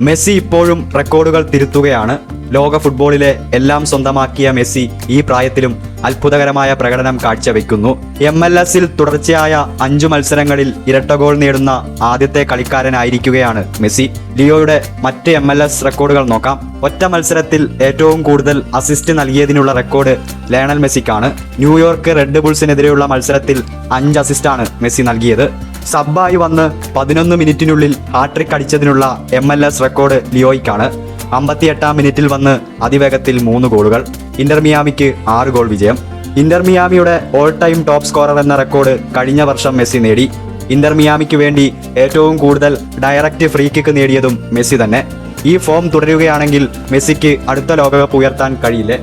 Messi ഇപ്പോഴും റെക്കോർഡുകൾ തിരുത്തുകയാണ്. ലോക ഫുട്ബോളിലെ എല്ലാം സ്വന്തമാക്കിയ മെസ്സി ഈ പ്രായത്തിലും അത്ഭുതകരമായ പ്രകടനം കാഴ്ചവെക്കുന്നു. എം എൽ എസിൽ തുടർച്ചയായ അഞ്ചു മത്സരങ്ങളിൽ ഇരട്ട ഗോൾ നേടുന്ന ആദ്യത്തെ കളിക്കാരനായിരിക്കുകയാണ് മെസ്സി. ലിയോയുടെ മറ്റ് എം എൽ എസ് റെക്കോർഡുകൾ നോക്കാം. ഒറ്റ മത്സരത്തിൽ ഏറ്റവും കൂടുതൽ അസിസ്റ്റ് നൽകിയതിനുള്ള റെക്കോർഡ് ലയണൽ മെസ്സിക്കാണ്. ന്യൂയോർക്ക് റെഡ് ബുൾസിനെതിരെയുള്ള മത്സരത്തിൽ അഞ്ച് അസിസ്റ്റാണ് മെസ്സി നൽകിയത്. സബ്ബായി വന്ന് പതിനൊന്ന് മിനിറ്റിനുള്ളിൽ ഹാട്രിക് അടിച്ചതിനുള്ള എം എൽ എസ് റെക്കോർഡ് ലിയോയ്ക്കാണ്. അമ്പത്തിയെട്ടാം മിനിറ്റിൽ വന്ന് അതിവേഗത്തിൽ മൂന്ന് ഗോളുകൾ. ഇന്റർമിയാമിക്ക് ആറ് ഗോൾ വിജയം. ഇന്റർമിയാമിയുടെ ഓൾ ടൈം ടോപ്പ് സ്കോറർ എന്ന റെക്കോർഡ് കഴിഞ്ഞ വർഷം മെസ്സി നേടി. ഇന്റർമിയാമിക്ക് വേണ്ടി ഏറ്റവും കൂടുതൽ ഡയറക്റ്റ് ഫ്രീ കിക്ക് നേടിയതും മെസ്സി തന്നെ. ഈ ഫോം തുടരുകയാണെങ്കിൽ മെസ്സിക്ക് അടുത്ത ലോകകപ്പ് ഉയർത്താൻ കഴിയില്ലേ?